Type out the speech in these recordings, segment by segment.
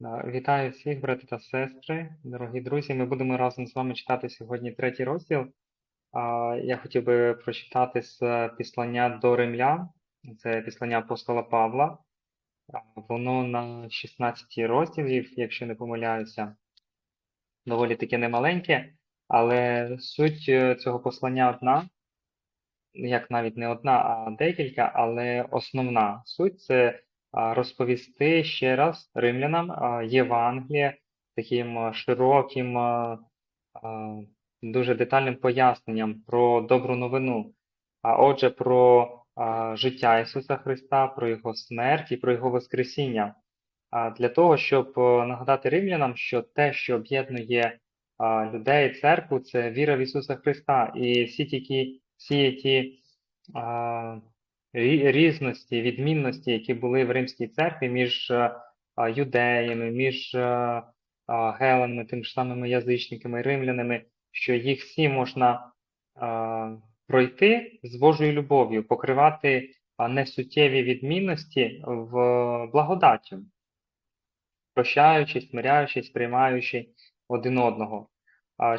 Вітаю всіх, брати та сестри, дорогі друзі. Ми будемо разом з вами читати сьогодні третій розділ. Я хотів би прочитати з післання до римлян. Це післання апостола Павла. Воно на 16 розділів, якщо не помиляюся, доволі таки немаленьке, але суть е, цього послання одна, як навіть не одна, а декілька, але основна суть це розповісти ще раз римлянам Євангеліє таким широким, дуже детальним поясненням про добру новину, а отже, про життя Ісуса Христа, про Його смерть і про Його Воскресіння. Для того, щоб нагадати римлянам, що те, що об'єднує людей, церкву, це віра в Ісуса Христа. І всі ті, всі ті різності, відмінності, які були в Римській церкві між е, юдеями, між е, а, геленами, тим ж самими язичниками, римлянами, що їх всі можна пройти з Божою любов'ю, покривати несуттєві відмінності в благодаттю, прощаючись, смиряючись, приймаючи один одного.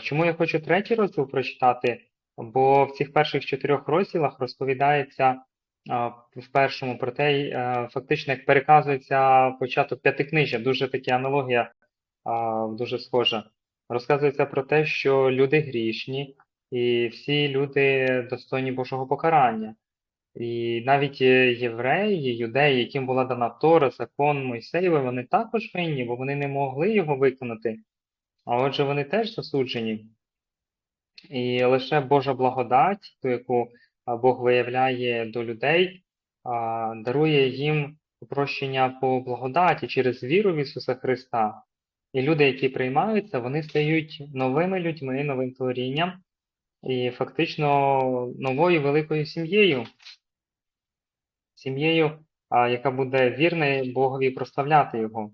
Чому я хочу третій розділ прочитати? Бо в цих перших чотирьох розділах розповідається в першому про те, е, фактично, як переказується початок п'ятикнижжя, дуже така аналогія, дуже схожа. Розказується про те, що люди грішні, і всі люди достойні Божого покарання. І навіть е, євреї, юдеї, яким була дана Тора, закон Мойсеєвий, вони також винні, бо вони не могли його виконати. А отже, вони теж засуджені. І лише Божа благодать, ту, яку Бог виявляє до людей, дарує їм прощення по благодаті через віру в Ісуса Христа. І люди, які приймаються, вони стають новими людьми, новим творінням і фактично новою великою сім'єю. Сім'єю, яка буде вірна Богові прославляти Його.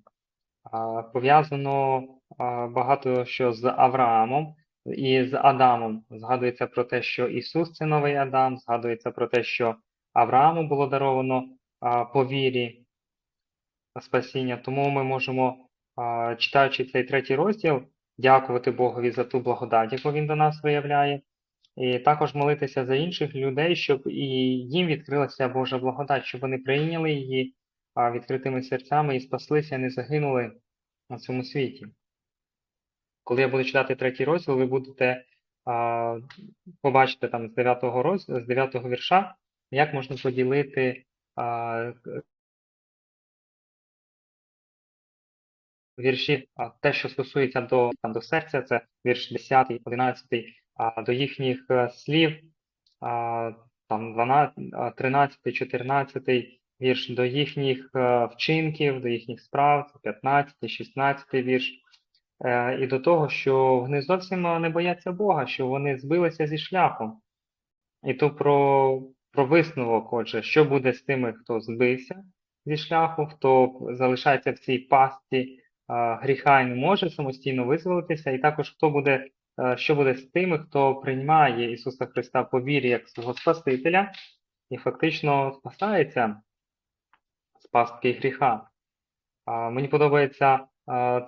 Пов'язано багато що з Авраамом і з Адамом. Згадується про те, що Ісус це новий Адам, згадується про те, що Аврааму було даровано а, по вірі спасіння. Тому ми можемо, а, читаючи цей третій розділ, дякувати Богові за ту благодать, яку Він до нас виявляє, і також молитися за інших людей, щоб і їм відкрилася Божа благодать, щоб вони прийняли її відкритими серцями і спаслися, не загинули на цьому світі. Коли я буду читати третій розділ, ви будете а, побачите там з 9 роз... з 9 вірша, як можна поділити а, вірші, а, те, що стосується до, там, до серця, це вірш 10, 11, а, до їхніх е, слів, а, там 12, а, 13, 14 вірш, до їхніх е, вчинків, до їхніх справ, це 15, 16 вірш. Е, і до того, що вони зовсім е, не бояться Бога, що вони збилися зі шляху. І то про, про висновок, отже, що буде з тими, хто збився зі шляху, хто залишається в цій пастці е, гріха і не може самостійно визволитися, і також хто буде, що буде з тими, хто приймає Ісуса Христа по вірі як свого Спасителя і фактично спасається з пастки гріха. Мені подобається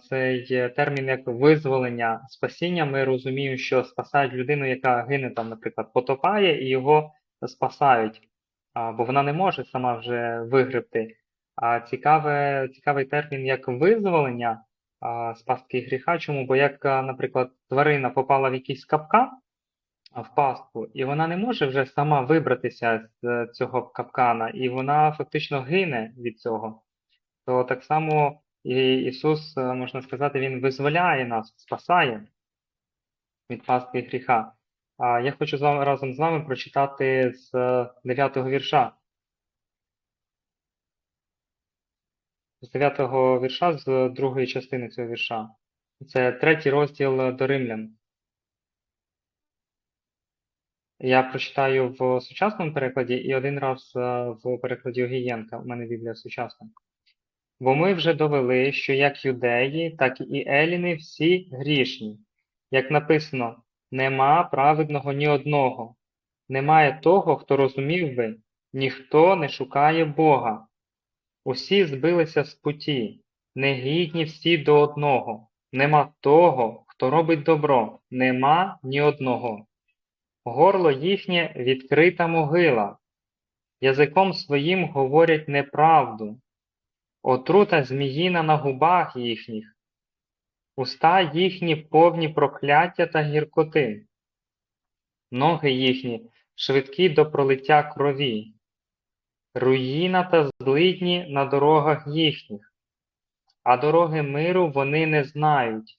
цей е, термін як визволення спасіння. Ми розуміємо, що спасають людину, яка гине там, наприклад, потопає, і його спасають, бо вона не може сама вже вигребти. А цікаве, цікавий термін як визволення з гріха. Чому? Бо як, наприклад, тварина попала в якийсь капкан, в пастку, і вона не може вже сама вибратися з е, цього капкана, і вона фактично гине від цього то так само і Ісус, е, можна сказати, Він визволяє нас, спасає від пастки гріха. А я хочу з вами разом з вами прочитати з 9 го вірша. З 9 вірша, з другої частини цього вірша. Це третій розділ до Римлян. Я прочитаю в сучасному перекладі і один раз е, в перекладі Огієнка. У мене Біблія сучасна. Бо ми вже довели, що як юдеї, так і еліни всі грішні. Як написано, нема праведного ні одного, немає того, хто розумів би, ніхто не шукає Бога. Усі збилися з путі, негідні всі до одного. Нема того, хто робить добро, нема ні одного. Горло їхнє відкрита могила, язиком своїм говорять неправду, отрута зміїна на губах їхніх, уста їхні повні прокляття та гіркоти, ноги їхні швидкі до пролиття крові, руїна та злидні на дорогах їхніх, а дороги миру вони не знають.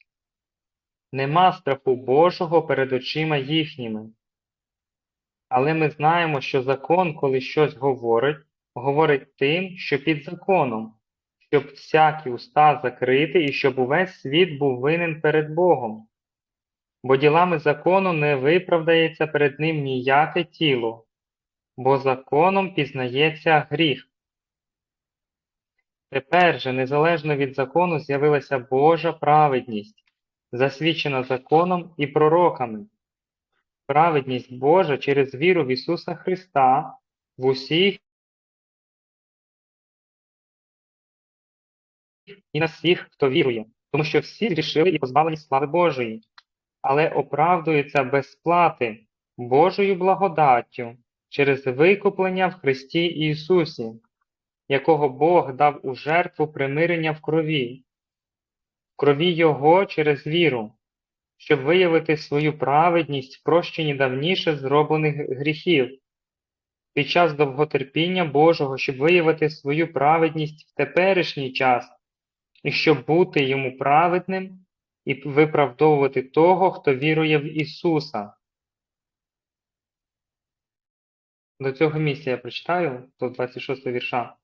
Нема страху Божого перед очима їхніми. Але ми знаємо, що закон, коли щось говорить, говорить тим, що під законом, щоб всякі уста закрити і щоб увесь світ був винен перед Богом. Бо ділами закону не виправдається перед ним ніяке тіло, бо законом пізнається гріх. Тепер же, незалежно від закону, з'явилася Божа праведність, засвідчена законом і пророками. Праведність Божа через віру в Ісуса Христа в усіх і на всіх, хто вірує, тому що всі зрішили і позбавлені слави Божої, але оправдуються без плати Божою благодаттю через викуплення в Христі Ісусі, якого Бог дав у жертву примирення в крові, в крові Його через віру, щоб виявити свою праведність в прощенні давніше зроблених гріхів, під час довготерпіння Божого, щоб виявити свою праведність в теперішній час, і щоб бути йому праведним і виправдовувати того, хто вірує в Ісуса. До цього місця я прочитаю, до 26 вірша.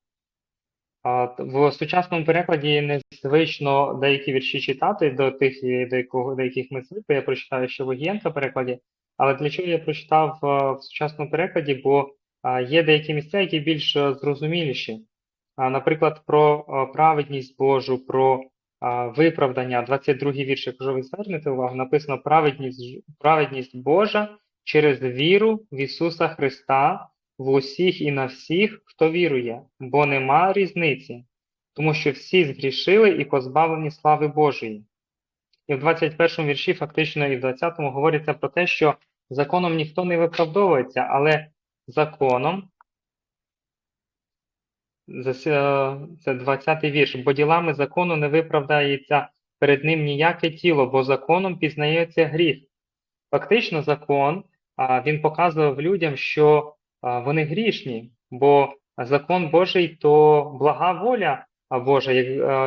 В сучасному перекладі незвично деякі вірші читати до тих, до якого, до яких ми звикли. Я прочитаю ще в Огієнка перекладі. Але для чого я прочитав в сучасному перекладі? Бо є деякі місця, які більш зрозуміліші. Наприклад, про праведність Божу, про виправдання, 22 вірш, якщо ви звернете увагу, написано праведність, праведність Божа через віру в Ісуса Христа в усіх і на всіх, хто вірує, бо нема різниці, тому що всі згрішили і позбавлені слави Божої. І в 21 вірші, фактично, і в 20 говориться про те, що законом ніхто не виправдовується, але законом, це 20 й вірш, бо ділами закону не виправдається перед ним ніяке тіло, бо законом пізнається гріх. Фактично, закон він показував людям, що вони грішні, бо закон Божий то блага воля Божа,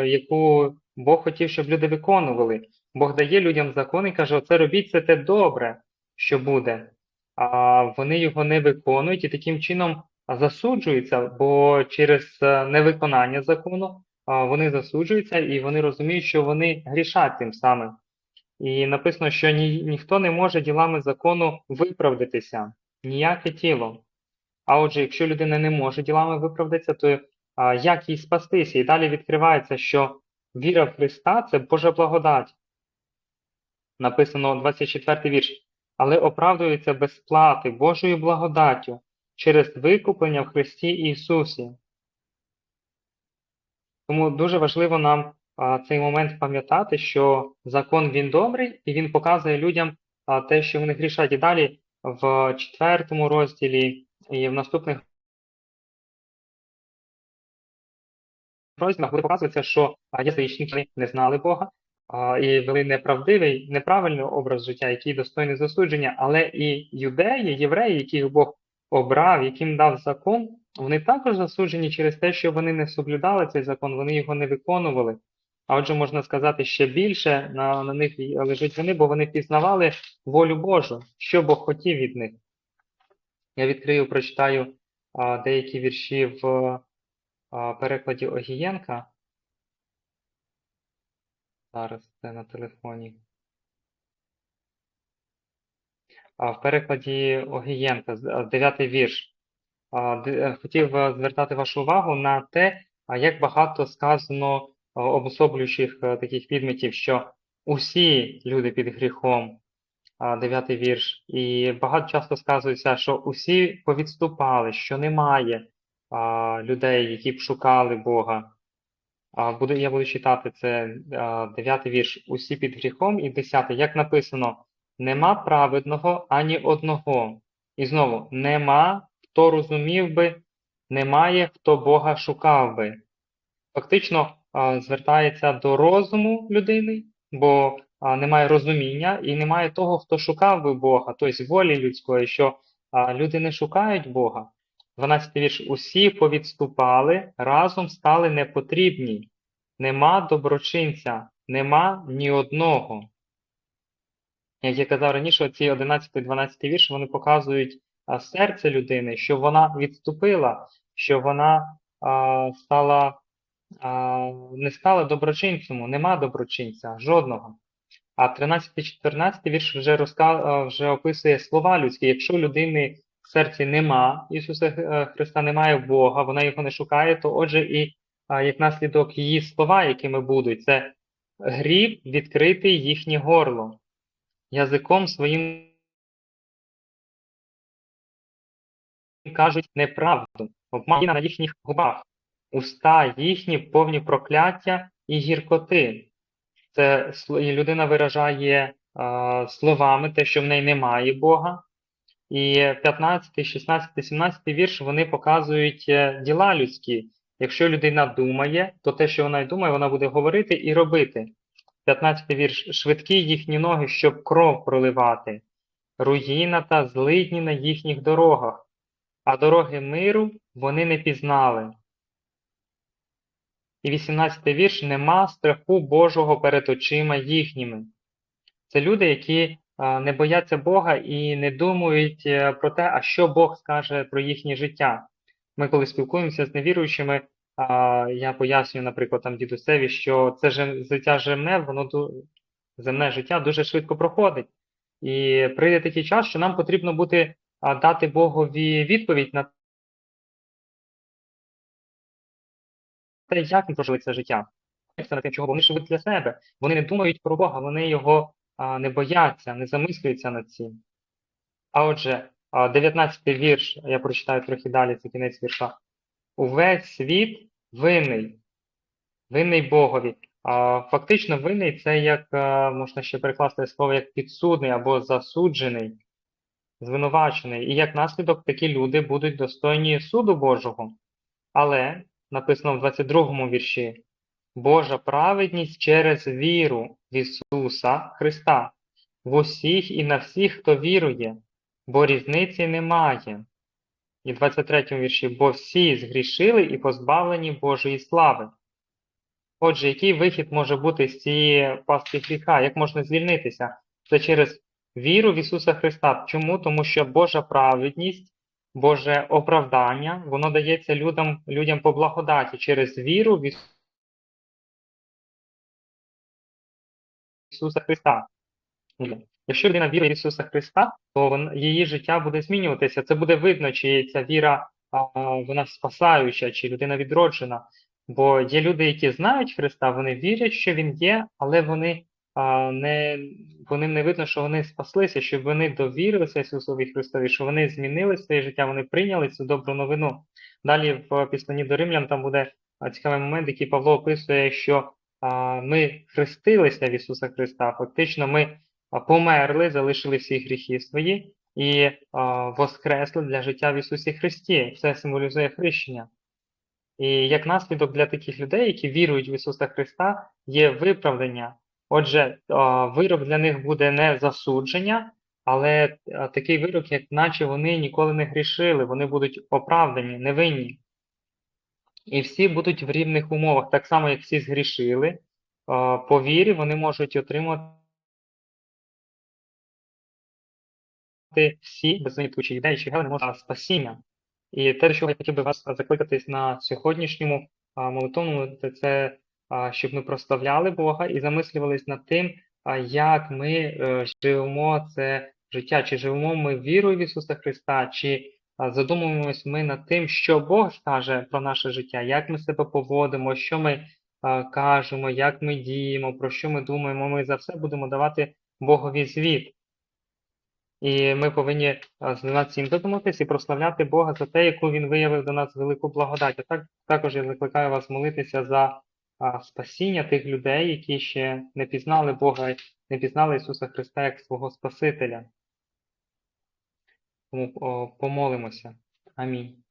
яку Бог хотів, щоб люди виконували. Бог дає людям закон і каже: оце робіть це те добре, що буде. А вони його не виконують і таким чином засуджуються, бо через е, невиконання закону вони засуджуються і вони розуміють, що вони грішать тим самим. І написано, що ні, ніхто не може ділами закону виправдатися, ніяке тіло. А отже, якщо людина не може ділами виправдатися, то а, як їй спастися? І далі відкривається, що віра в Христа це Божа благодать. Написано 24 вірш. Але оправдується без плати Божою благодаттю через викуплення в Христі Ісусі. Тому дуже важливо нам а, цей момент пам'ятати, що закон він добрий, і він показує людям а, те, що вони грішать. І далі в четвертому розділі і в наступних розділах буде показуватися, що язичники не знали Бога а, і вели неправдивий, неправильний образ життя, який достойний засудження, але і юдеї, євреї, яких Бог обрав, яким дав закон, вони також засуджені через те, що вони не соблюдали цей закон, вони його не виконували. А отже, можна сказати, ще більше на, на них лежить вони, бо вони пізнавали волю Божу, що Бог хотів від них. Я відкрию, прочитаю а, деякі вірші в а, перекладі Огієнка. Зараз це на телефоні. А, в перекладі Огієнка, з- а, дев'ятий вірш. А, де- е, Хотів е, звертати вашу увагу на те, як багато сказано обособлюючих е, таких підметів, що усі люди під гріхом, дев'ятий вірш, і багато часто сказується, що усі повідступали, що немає людей, які б шукали Бога. Я буду читати це дев'ятий вірш. Усі під гріхом і десятий. Як написано, нема праведного ані одного. І знову, нема, хто розумів би, немає, хто Бога шукав би. Фактично звертається до розуму людини, бо немає розуміння і немає того, хто шукав би Бога, тобто волі людської, що люди не шукають Бога. 12 вірш. Усі повідступали, разом стали непотрібні. Нема доброчинця, нема ні одного. Як я казав раніше, ці 11-12 вірш вони показують серце людини, що вона відступила, що вона а, стала, а, не стала доброчинцем, нема доброчинця, жодного. А 13-14 вірш вже, розка... вже описує слова людські. Якщо людини в серці нема Ісуса е, Христа, немає Бога, вона його не шукає, то отже і як наслідок її слова, якими будуть, це гріб відкрити їхнє горло. Язиком своїм кажуть неправду, обман на їхніх губах, уста їхні повні прокляття і гіркоти. Це людина виражає а, словами те, що в неї немає Бога. І 15, 16, 17 вірш вони показують е, діла людські. Якщо людина думає, то те, що вона думає, вона буде говорити і робити. 15 вірш. Швидкі їхні ноги, щоб кров проливати, руїна та злидні на їхніх дорогах, а дороги миру вони не пізнали. І 18 вірш. Нема страху Божого перед очима їхніми. Це люди, які не бояться Бога і не думають е, про те, а що Бог скаже про їхнє життя. Ми, коли спілкуємося з невіруючими, я пояснюю, наприклад, там дідусеві, що це життя земне, воно земне життя дуже швидко проходить. І прийде такий час, що нам потрібно буде дати Богові відповідь на те, як ми прожили це життя. Це на тим, чого вони живуть для себе. Вони не думають про Бога, вони його не бояться, не замислюються над цим. А отже, а, 19 вірш, я прочитаю трохи далі, це кінець вірша. Увесь світ винний, винний Богові. А, Фактично, винний це як можна ще перекласти слово як підсудний або засуджений, звинувачений. І як наслідок такі люди будуть достойні суду Божого. Але написано в 22 му вірші: Божа праведність через віру в Ісуса Христа в усіх і на всіх, хто вірує, бо різниці немає. І 23 вірші, бо всі згрішили і позбавлені Божої слави. Отже, який вихід може бути з цієї пастки гріха? Як можна звільнитися? Це через віру в Ісуса Христа. Чому? Тому що Божа праведність, Боже оправдання, воно дається людям, людям по благодаті через віру в Ісуса Христа. Якщо людина вірує в Ісуса Христа, то її життя буде змінюватися. Це буде видно, чи ця віра вона спасаюча, чи людина відроджена. Бо є люди, які знають Христа, вони вірять, що Він є, але вони не, вони не видно, що вони спаслися, що вони довірилися Ісусові Христові, що вони змінили своє життя, вони прийняли цю добру новину. Далі в післанні до Римлян там буде цікавий момент, який Павло описує, що ми хрестилися в Ісуса Христа. Фактично, ми померли, залишили всі гріхи свої і воскресли для життя в Ісусі Христі. Це символізує хрещення. І як наслідок для таких людей, які вірують в Ісуса Христа, є виправдання. Отже, вирок для них буде не засудження, але такий вирок, як наче вони ніколи не грішили, вони будуть оправдані, невинні. І всі будуть в рівних умовах, так само, як всі згрішили, по вірі вони можуть отримати всі без чи ідеї, чи гели, можуть спасіння. І те, чого я хотів би вас закликати на сьогоднішньому молитовному, це, щоб ми прославляли Бога і замислювались над тим, як ми е, живемо це життя, чи живемо ми вірою в Ісуса Христа, чи задумуємось ми над тим, що Бог скаже про наше життя, як ми себе поводимо, що ми кажемо, як ми діємо, про що ми думаємо. Ми за все будемо давати Богові звіт. І ми повинні е, займатися їм додуматись і прославляти Бога за те, яку Він виявив до нас велику благодать. А так також я закликаю вас молитися за а, спасіння тих людей, які ще не пізнали Бога, не пізнали Ісуса Христа як свого Спасителя. Тому о, помолимося. Амінь.